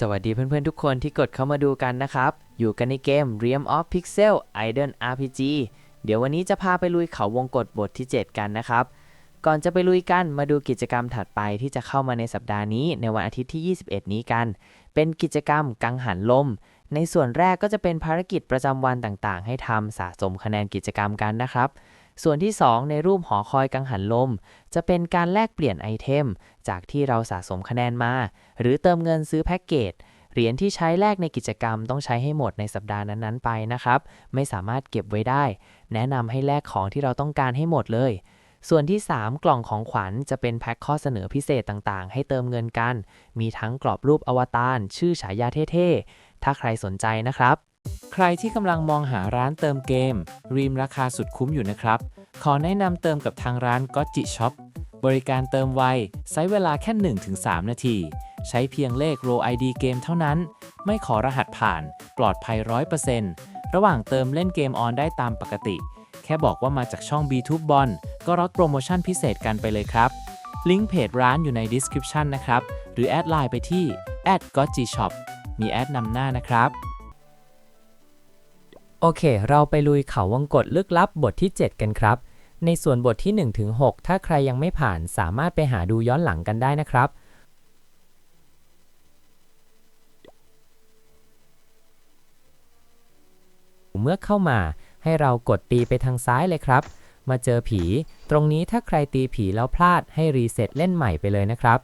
สวัสดีเพื่อนๆทุกคนที่กดเข้ามาดูกันนะครับ อยู่กันในเกม Realm of Pixel Idol RPG เดี๋ยววันนี้จะพาไปลุยเขาวงกตบทที่ 7 กันนะครับ ก่อนจะไปลุยกันมาดูกิจกรรมถัดไปที่จะเข้ามาในสัปดาห์นี้ในวันอาทิตย์ที่ 21 นี้กัน เป็นกิจกรรมกังหันลม ในส่วนแรกก็จะเป็นภารกิจประจำวันต่างๆ ให้ทำสะสมคะแนนกิจกรรมกันนะครับ ส่วนที่ 2 ในรูปหอคอยกังหันลม จะเป็นการแลกเปลี่ยนไอเทม จากที่เราสะสมคะแนนมา หรือเติมเงินซื้อแพ็กเกจเหรียญที่ใช้แลกในกิจกรรมต้องใช้ให้หมดในสัปดาห์นั้นๆไปนะครับ ไม่สามารถเก็บไว้ได้ แนะนำให้แลกของที่เราต้องการให้หมดเลย ส่วนที่ 3 กล่องของขวัญจะเป็นแพ็คข้อเสนอพิเศษต่างๆ ให้เติมเงินกัน มีทั้งกรอบรูปอวตารชื่อฉายาเท่ๆ ถ้าใครสนใจนะครับ ใครที่กำลังมองหาร้านเติมเกม รีมราคาสุดคุ้มอยู่นะครับ ขอแนะนำเติมกับทางร้าน g o t j i Shop บริการเติมไวใช้เวลาแค่ 1-3 นาที ใช้เพียงเลข Row ID เกมเท่านั้น ไม่ขอรหัสผ่าน ปลอดภัย 100%ระหว่างเติมเล่นเกมออนได้ตามปกติ แค่บอกว่ามาจากช่อง B2 b o n ก็รับโปรโมชั่นพิเศษกันไปเลยครับ ลิงก์เพจร้านอยู่ใน description นะครับ หรือแอดไลน์ไปที่ g o t j i Shop มีแอดนำหน้านะครับ โอเค เราไปลุยเขาวงกฏลึกลับบทที่ 7 กันครับ ในส่วนบทที่ 1 ถึง 6 ถ้าใครยังไม่ผ่านสามารถไปหาดูย้อนหลังกันได้นะครับ เมื่อเข้ามาให้เรากดตีไปทางซ้ายเลยครับ มาเจอผี ตรงนี้ถ้าใครตีผีแล้วพลาดให้รีเซ็ตเล่นใหม่ไปเลยนะครับ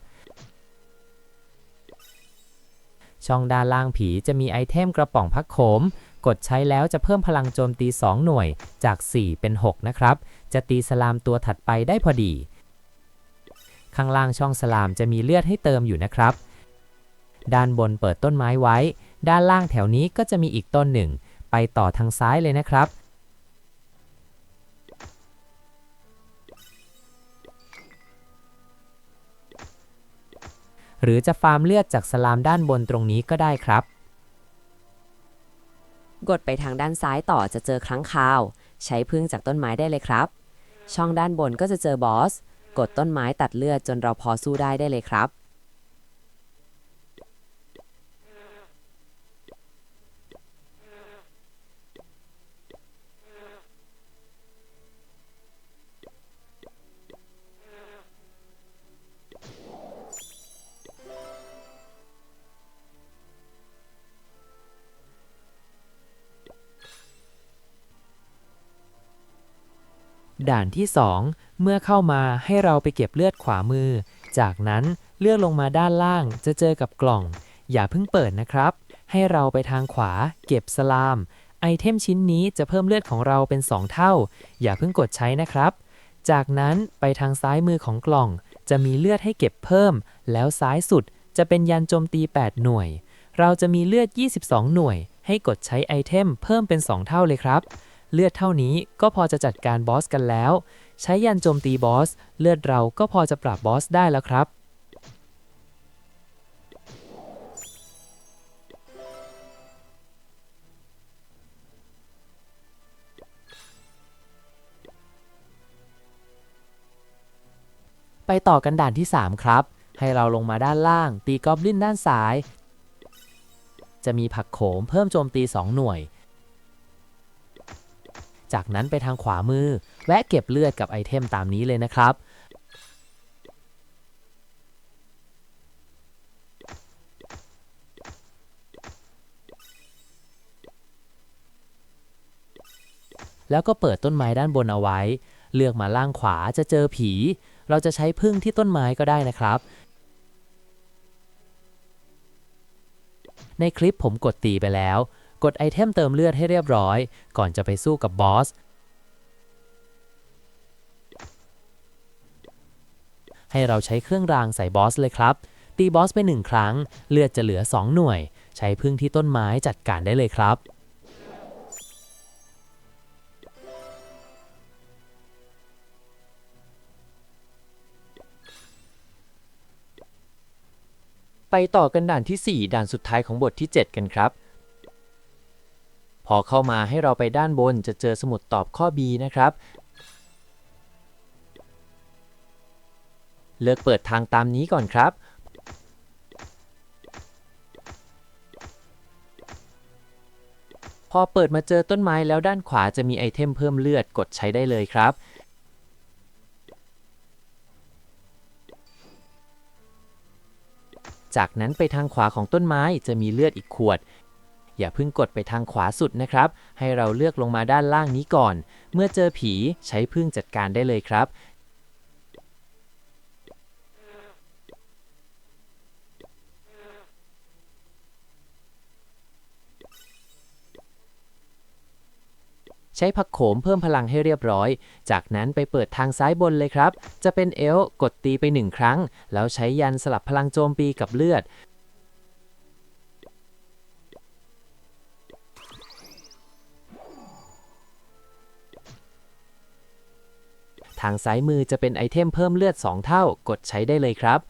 ช่องด้านล่างผีจะมีไอเทมกระป๋องพักโขม กดใช้แล้วจะเพิ่มพลังโจมตี 2 หน่วยจาก 4 เป็น 6 นะครับ จะตีสลามตัวถัดไปได้พอดี ข้างล่างช่องสลามจะมีเลือดให้เติมอยู่นะครับ ด้านบนเปิดต้นไม้ไว้ ด้านล่างแถวนี้ก็จะมีอีกต้นหนึ่ง ไปต่อทางซ้ายเลยนะครับ หรือจะฟาร์มเลือดจากสลามด้านบนตรงนี้ก็ได้ครับ กดไปทางด้านซ้ายต่อจะเจอครั้งคราว ใช้พึ่งจากต้นไม้ได้เลยครับ ช่องด้านบนก็จะเจอบอส กดต้นไม้ตัดเลือดจนเราพอสู้ได้ได้เลยครับ ด่านที่ 2 เมื่อเข้ามาให้เราไปเก็บเลือดขวามือ จากนั้นเลื่อนลงมาด้านล่างจะเจอกับกล่อง อย่าเพิ่งเปิดนะครับ ให้เราไปทางขวา เก็บสลาม ไอเทมชิ้นนี้จะเพิ่มเลือดของเราเป็น 2 เท่า อย่าเพิ่งกดใช้นะครับ จากนั้นไปทางซ้ายมือของกล่อง จะมีเลือดให้เก็บเพิ่ม แล้วซ้ายสุดจะเป็นยันโจมตี 8 หน่วย เราจะมีเลือด 22 หน่วย ให้กดใช้ไอเทมเพิ่มเป็น 2 เท่าเลยครับ เลือดเท่านี้ก็พอจะจัดการบอสกันแล้ว ใช้ยันโจมตีบอส เลือดเราก็พอจะปราบบอสได้แล้วครับ ไปต่อกันด่านที่ 3 ครับ ให้เราลงมาด้านล่าง ตีกอบลินด้านซ้าย จะมีผักโขมเพิ่มโจมตี 2 หน่วย จากนั้นไปทางขวามือ แวะเก็บเลือดกับไอเทมตามนี้เลยนะครับ แล้วก็เปิดต้นไม้ด้านบนเอาไว้ เลือกมาล่างขวาจะเจอผี เราจะใช้พึ่งที่ต้นไม้ก็ได้นะครับในคลิปผมกดตีไปแล้ว กดไอเทมเติมเลือดให้เรียบร้อย ก่อนจะไปสู้กับบอส ให้เราใช้เครื่องรางใส่บอสเลยครับ ตีบอสไปหนึ่งครั้ง เลือดจะเหลือ 2 หน่วย ใช้พึ่งที่ต้นไม้จัดการได้เลยครับไปต่อกันด่านที่ 4 ด่านสุดท้ายของบทที่ 7 กันครับ อเข้ามาให้เราไปด้านบนจะเจอสมุดตอบข้อ B นะครับ เลือกเปิดทางตามนี้ก่อนครับ พอเปิดมาเจอต้นไม้แล้วด้านขวาจะมีไอเทมเพิ่มเลือดกดใช้ได้เลยครับจากนั้นไปทางขวาของต้นไม้จะมีเลือดอีกขวด อย่าเพิ่งกดไปทางขวาสุดนะครับ ให้เราเลือกลงมาด้านล่างนี้ก่อน เมื่อเจอผีใช้พึ่งจัดการได้เลยครับ ใช้ผักโขมเพิ่มพลังให้เรียบร้อย จากนั้นไปเปิดทางซ้ายบนเลยครับ จะเป็นเอลกดตีไปหนึ่งครั้ง แล้วใช้ยันสลับพลังโจมตีกับเลือด ทางซ้ายมือจะเป็นไอเทมเพิ่มเลือด 2 เท่ากดใช้ได้เลยครับ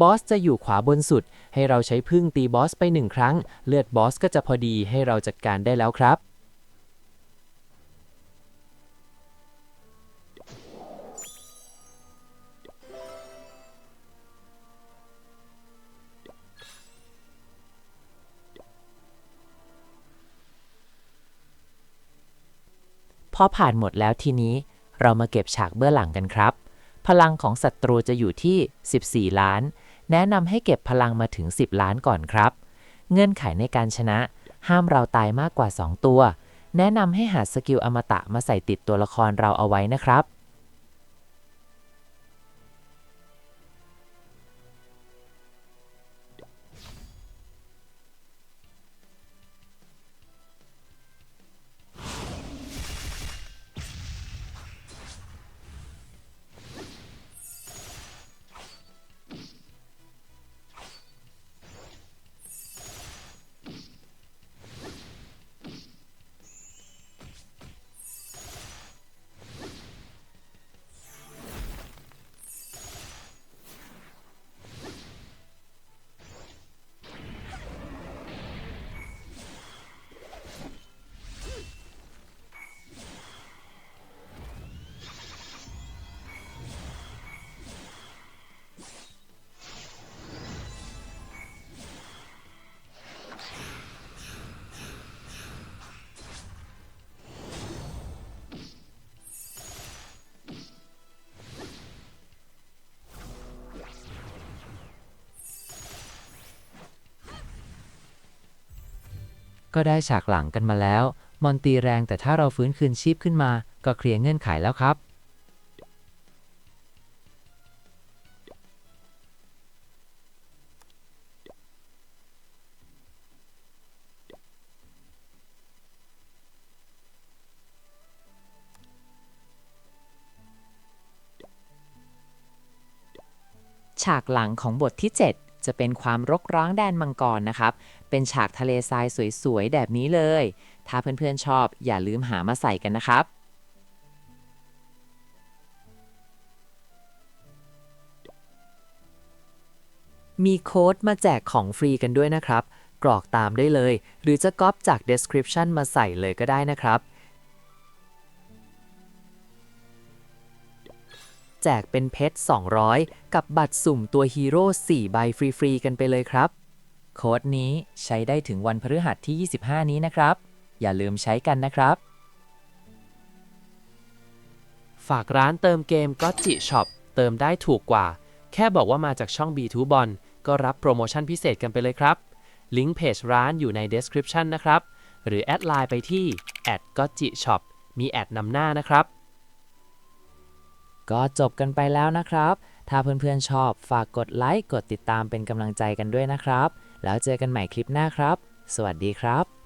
บอสจะอยู่ขวาบนสุด ให้เราใช้พึ่งตีบอสไปหนึ่งครั้ง เลือดบอสก็จะพอดีให้เราจัดการได้แล้วครับ พอผ่านหมดแล้วทีนี้เรามาเก็บฉากเบื้องหลังกันครับ พลังของศัตรูจะอยู่ที่ 14 ล้าน แนะนำให้เก็บพลังมาถึง 10 ล้านก่อนครับ เงื่อนไขในการชนะ ห้ามเราตายมากกว่า 2 ตัว แนะนำให้หาสกิลอมตะมาใส่ติดตัวละครเราเอาไว้นะครับ ก็ได้ฉากหลังกันมาแล้ว มอนตีแรงแต่ถ้าเราฟื้นคืนชีพขึ้นมา ก็เคลียร์เงื่อนไขแล้วครับ ฉากหลังของบทที่ 7 จะเป็นความรกร้างแดนมังกรนะครับ เป็นฉากทะเลทรายสวยๆแบบนี้เลย ถ้าเพื่อนๆชอบอย่าลืมหามาใส่กันนะครับมีโค้ดมาแจกของฟรีกันด้วยนะครับ กรอกตามได้เลย หรือจะก๊อปจาก description มาใส่เลยก็ได้นะครับ แจกเป็นเพชร 200 กับบัตรสุ่มตัวฮีโร่4ใบฟรีๆกันไปเลยครับ โค้ดนี้ใช้ได้ถึงวันพฤหัสที่ 25 นี้นะครับ อย่าลืมใช้กันนะครับ ฝากร้านเติมเกมก็จิช็อปเติมได้ถูกกว่า แค่บอกว่ามาจากช่อง B2 b o n ก็รับโปรโมชั่นพิเศษกันไปเลยครับ ลิงก์เพจร้านอยู่ใน description นะครับ หรือแอดไลน์ไปที่ g o j i shop มีแอดนำหน้านะครับ ก็จบกันไปแล้วนะครับ ถ้าเพื่อนๆชอบฝากกดไลค์กดติดตามเป็นกำลังใจกันด้วยนะครับ แล้วเจอกันใหม่คลิปหน้าครับ สวัสดีครับ